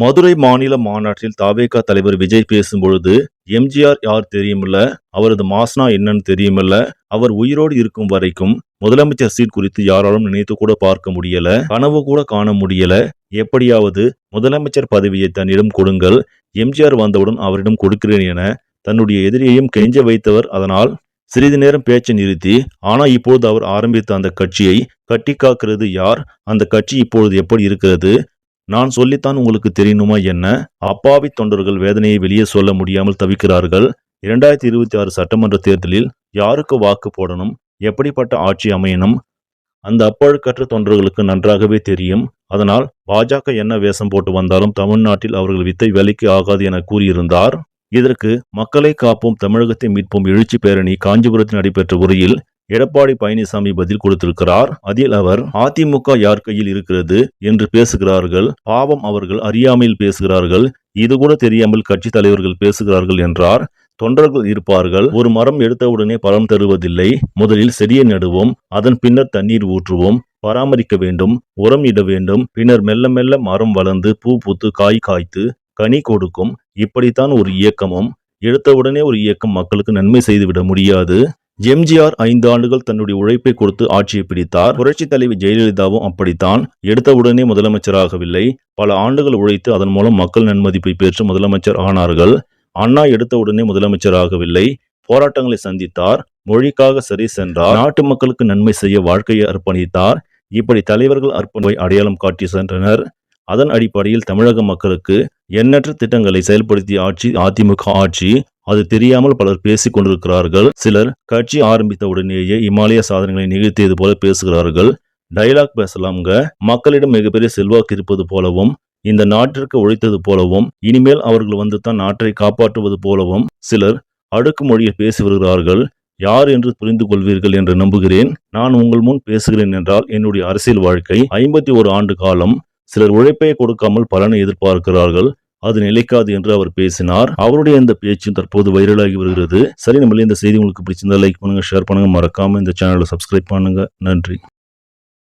மதுரை மாநில மாநாட்டில் தாவேகா தலைவர் விஜய் பேசும்பொழுது எம்ஜிஆர் யார் தெரியுமில்ல? அவரது மாஸ்னா என்னன்னு தெரியுமில்ல? அவர் உயிரோடு இருக்கும் வரைக்கும் முதலமைச்சர் சீட் குறித்து யாராலும் நினைத்து கூட பார்க்க முடியல. கனவு கூட காண முடியல. எப்படியாவது முதலமைச்சர் பதவியை தன்னிடம் கொடுங்கள். எம்ஜிஆர் வந்தவுடன் அவரிடம் கொடுக்கிறேன் என தன்னுடைய எதிரியையும் கெஞ்ச வைத்தவர். அதனால் சிறிது நேரம் பேச்சை நிறுத்தி ஆனா இப்பொழுது அவர் ஆரம்பித்த அந்த கட்சியை கட்டி காக்கிறது யார்? அந்த கட்சி இப்பொழுது எப்படி இருக்கிறது? நான் சொல்லித்தான் உங்களுக்கு தெரியணுமா என்ன? அப்பாவி தொண்டர்கள் வேதனையை வெளியே சொல்ல முடியாமல் தவிக்கிறார்கள். இரண்டாயிரத்தி இருபத்தி ஆறு சட்டமன்ற தேர்தலில் யாருக்கு வாக்கு போடணும்? எப்படிப்பட்ட ஆட்சி அமையணும்? அந்த அப்பழுக்கற்ற தொண்டர்களுக்கு நன்றாகவே தெரியும். அதனால் பாஜக என்ன வேஷம் போட்டு வந்தாலும் தமிழ்நாட்டில் அவர்கள் வித்தை வேலைக்கு ஆகாது என கூறியிருந்தார். இதற்கு மக்களை காப்போம் தமிழகத்தை மீட்போம் எழுச்சி பேரணி காஞ்சிபுரத்தில் நடைபெற்ற உரையில் எடப்பாடி பழனிசாமி பதில் கொடுத்திருக்கிறார். அதில் அவர் அதிமுக யார் கையில் இருக்கிறது? என்று பேசுகிறார்கள். பாவம் அவர்கள் அறியாமையில் பேசுகிறார்கள். இது கூட தெரியாமல் கட்சி தலைவர்கள் பேசுகிறார்கள் என்றார். தொண்டர்கள் இருப்பார்கள். ஒரு மரம் எடுத்தவுடனே பலம் தருவதில்லை. முதலில் செடியை நடுவோம். அதன் பின்னர் தண்ணீர் ஊற்றுவோம். பராமரிக்க வேண்டும். உரம் இட வேண்டும். பின்னர் மெல்ல மெல்ல மரம் வளர்ந்து பூ பூத்து காய் காய்த்து கனி கொடுக்கும். இப்படித்தான் ஒரு இயக்கமும். எடுத்தவுடனே ஒரு இயக்கம் மக்களுக்கு நன்மை செய்துவிட முடியாது. எம்ஜிஆர் ஐந்து ஆண்டுகள் தன்னுடைய உழைப்பை கொடுத்து ஆட்சியை பிடித்தார். புரட்சி தலைவி ஜெயலலிதாவும் அப்படித்தான். எடுத்தவுடனே முதலமைச்சராகவில்லை. பல ஆண்டுகள் உழைத்து அதன் மூலம் மக்கள் நன்மதிப்பை பெற்று முதலமைச்சர் ஆனார்கள். அண்ணா எடுத்தவுடனே முதலமைச்சராகவில்லை. போராட்டங்களை சந்தித்தார். மொழிக்காக சரி சென்றார். நாட்டு மக்களுக்கு நன்மை செய்ய வாழ்க்கையை அர்ப்பணித்தார். இப்படி தலைவர்கள் அர்ப்பணிப்பை அடையாளம் காட்டி சென்றனர். அதன் அடிப்படையில் தமிழக மக்களுக்கு எண்ணற்ற திட்டங்களை செயல்படுத்திய ஆட்சி அதிமுக ஆட்சி அது தெரியாமல் பலர் பேசிக் கொண்டிருக்கிறார்கள் சிலர் கட்சி ஆரம்பித்த உடனேயே இமாலய சாதனைகளை நிகழ்த்தியது போல பேசுகிறார்கள். டைலாக் பேசலாம்ங்க. மக்களிடம் மிகப்பெரிய செல்வாக்கு இருப்பது போலவும் இந்த நாட்டிற்கு உழைத்தது போலவும் இனிமேல் அவர்கள் வந்து தான் நாட்டை காப்பாற்றுவது போலவும் சிலர் அடுக்கு மொழியில் பேசி வருகிறார்கள். யார் என்று புரிந்து கொள்வீர்கள் என்று நம்புகிறேன். நான் உங்கள் முன் பேசுகிறேன் என்றால் என்னுடைய அரசியல் வாழ்க்கை ஐம்பத்தி ஒரு ஆண்டு காலம் சிலர் உழைப்பை கொடுக்காமல் பலனை எதிர்பார்க்கிறார்கள். அது நிலைக்காது என்று அவர் பேசினார். அவருடைய இந்த பேச்சும் தற்போது வைரலாகி வருகிறது. சரி நம்மளே இந்த செய்தி உங்களுக்கு பிடிச்சிருந்தா லைக் பண்ணுங்க ஷேர் பண்ணுங்க. மறக்காம இந்த சேனலை சப்ஸ்கிரைப் பண்ணுங்க. நன்றி.